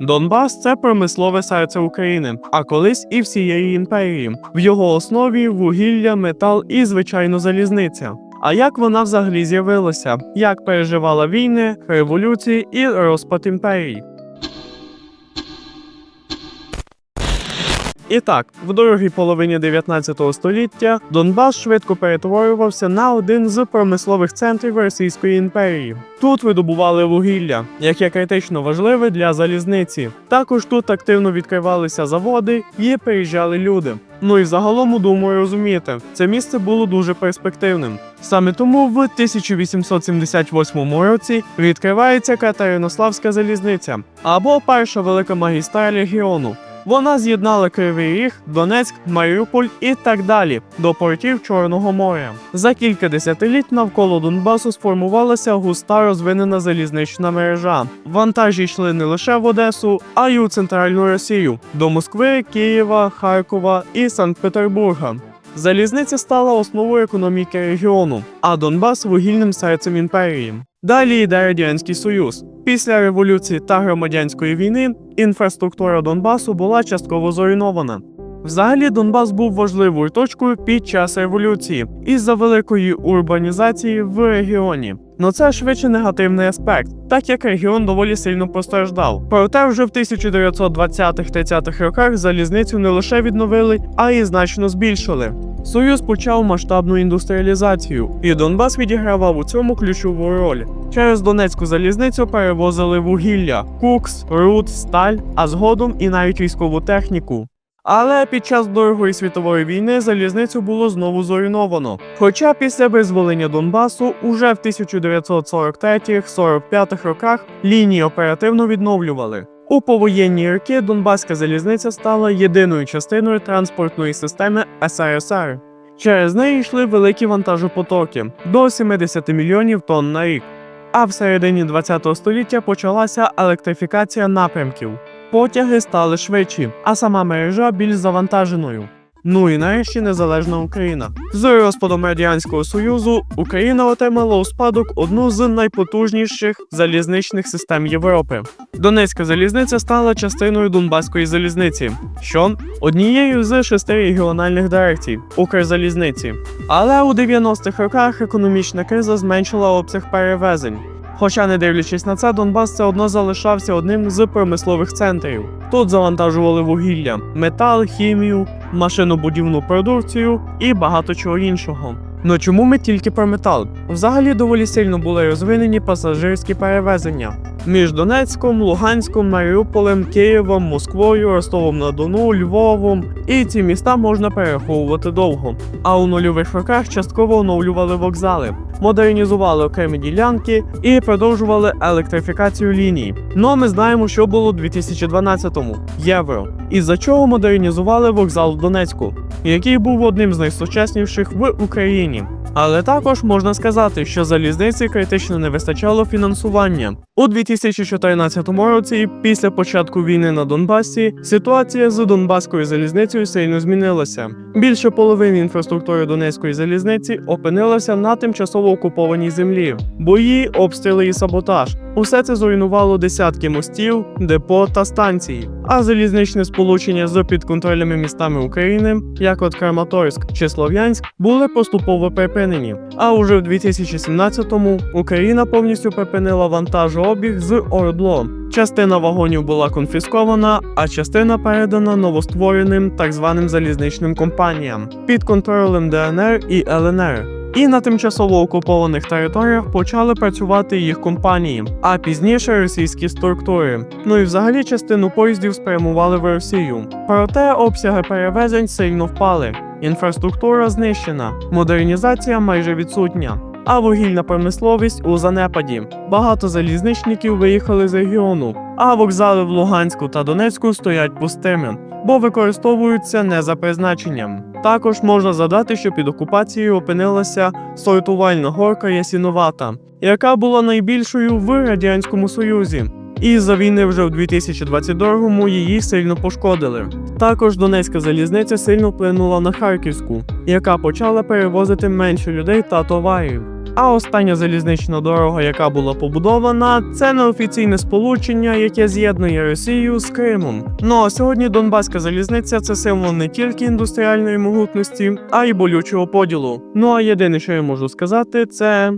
Донбас це промислове серце України, а колись і всієї імперії. В його основі вугілля, метал і, звичайно, залізниця. А як вона взагалі з'явилася? Як переживала війни, революції і розпад імперії? І так, в другій половині 19 століття Донбас швидко перетворювався на один з промислових центрів Російської імперії. Тут видобували вугілля, яке критично важливе для залізниці. Також тут активно відкривалися заводи і приїжджали люди. Ну і загалом, думаю, розумієте, це місце було дуже перспективним. Саме тому в 1878 році відкривається Катеринославська залізниця або перша велика магістраль регіону. Вона з'єднала Кривий Ріг, Донецьк, Маріуполь і так далі до портів Чорного моря. За кілька десятиліть навколо Донбасу сформувалася густа розвинена залізнична мережа. Вантажі йшли не лише в Одесу, а й у центральну Росію до Москви, Києва, Харкова і Санкт-Петербурга. Залізниця стала основою економіки регіону, а Донбас вугільним серцем імперії. Далі йде Радянський Союз. Після революції та громадянської війни інфраструктура Донбасу була частково зруйнована. Взагалі, Донбас був важливою точкою під час революції із-за великої урбанізації в регіоні. Но це швидше негативний аспект, так як регіон доволі сильно постраждав. Проте вже в 1920-30-х роках залізницю не лише відновили, а й значно збільшили. Союз почав масштабну індустріалізацію, і Донбас відігравав у цьому ключову роль. Через Донецьку залізницю перевозили вугілля, кукс, руд, сталь, а згодом і навіть військову техніку. Але під час Другої світової війни залізницю було знову зруйновано. Хоча після визволення Донбасу уже в 1943-45 роках лінії оперативно відновлювали. У повоєнні роки Донбаська залізниця стала єдиною частиною транспортної системи СРСР. Через неї йшли великі вантажопотоки до 70 мільйонів тонн на рік. А в середині ХХ століття почалася електрифікація напрямків. Потяги стали швидші, а сама мережа більш завантаженою. Ну і нарешті незалежна Україна. З розпадом Радянського Союзу Україна отримала у спадок одну з найпотужніших залізничних систем Європи. Донецька залізниця стала частиною Донбаської залізниці, що однією з шести регіональних дирекцій Укрзалізниці. Але у 90-х роках економічна криза зменшила обсяг перевезень. Хоча, не дивлячись на це, Донбас все одно залишався одним з промислових центрів. Тут завантажували вугілля, метал, хімію, машинобудівну продукцію і багато чого іншого. Ну чому ми тільки про метал? Взагалі доволі сильно були розвинені пасажирські перевезення між Донецьком, Луганськом, Маріуполем, Києвом, Москвою, Ростовом на Дону, Львовом. І ці міста можна перераховувати довго. А у нульових роках частково оновлювали вокзали, модернізували окремі ділянки і продовжували електрифікацію ліній. Ну а ми знаємо, що було у 2012-му євро. Із-за чого модернізували вокзал в Донецьку, який був одним з найсучасніших в Україні. Але також можна сказати, що залізниці критично не вистачало фінансування. У 2014 році, після початку війни на Донбасі, ситуація з Донбаською залізницею сильно змінилася. Більше половини інфраструктури Донецької залізниці опинилася на тимчасово окупованій землі. Бої, обстріли і саботаж. Усе це зруйнувало десятки мостів, депо та станцій. А залізничне сполучення з підконтрольними містами України, як от Краматорськ чи Слов'янськ, були поступово припинені. А уже в 2017-му Україна повністю припинила вантажообіг з Ордло. Частина вагонів була конфіскована, а частина передана новоствореним так званим залізничним компаніям під контролем ДНР і ЛНР. І на тимчасово окупованих територіях почали працювати їх компанії, а пізніше російські структури. Ну і взагалі частину поїздів спрямували в Росію. Проте обсяги перевезень сильно впали. Інфраструктура знищена, модернізація майже відсутня. А вугільна промисловість у занепаді. Багато залізничників виїхали з регіону, а вокзали в Луганську та Донецьку стоять пустими, бо використовуються не за призначенням. Також можна задати, що під окупацією опинилася сортувальна горка Ясіновата, яка була найбільшою в радянському союзі. І за війни вже в 2022-му її сильно пошкодили. Також Донецька залізниця сильно вплинула на Харківську, яка почала перевозити менше людей та товарів. А остання залізнична дорога, яка була побудована, це неофіційне сполучення, яке з'єднує Росію з Кримом. Ну а сьогодні Донбаська залізниця це символ не тільки індустріальної могутності, а й болючого поділу. Ну а єдине, що я можу сказати, це